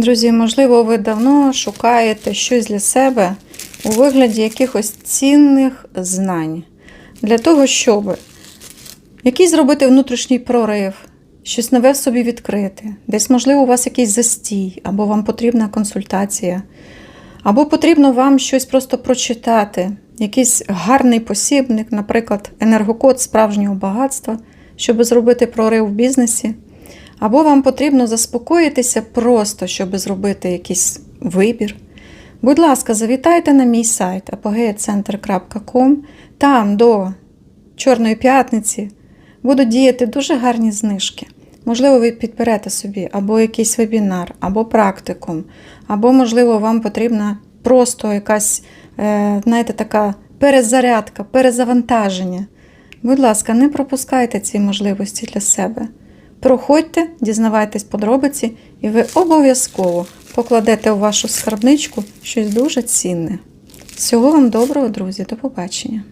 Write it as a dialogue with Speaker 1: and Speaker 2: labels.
Speaker 1: Друзі, можливо, ви давно шукаєте щось для себе у вигляді якихось цінних знань. Для того, щоб якийсь зробити внутрішній прорив, щось нове в собі відкрити. Десь, можливо, у вас якийсь застій, або вам потрібна консультація, або потрібно вам щось просто прочитати, якийсь гарний посібник, наприклад, енергокод справжнього багатства, щоб зробити прорив в бізнесі. Або вам потрібно заспокоїтися просто, щоб зробити якийсь вибір. Будь ласка, завітайте на мій сайт apogeacenter.com. Там до Чорної п'ятниці будуть діяти дуже гарні знижки. Можливо, ви підберете собі або якийсь вебінар, або практикум, або, можливо, вам потрібна просто якась, е, знаєте, така перезарядка, перезавантаження. Будь ласка, не пропускайте ці можливості для себе. Проходьте, дізнавайтесь подробиці, і ви обов'язково покладете у вашу скарбничку щось дуже цінне. Всього вам доброго, друзі, до побачення!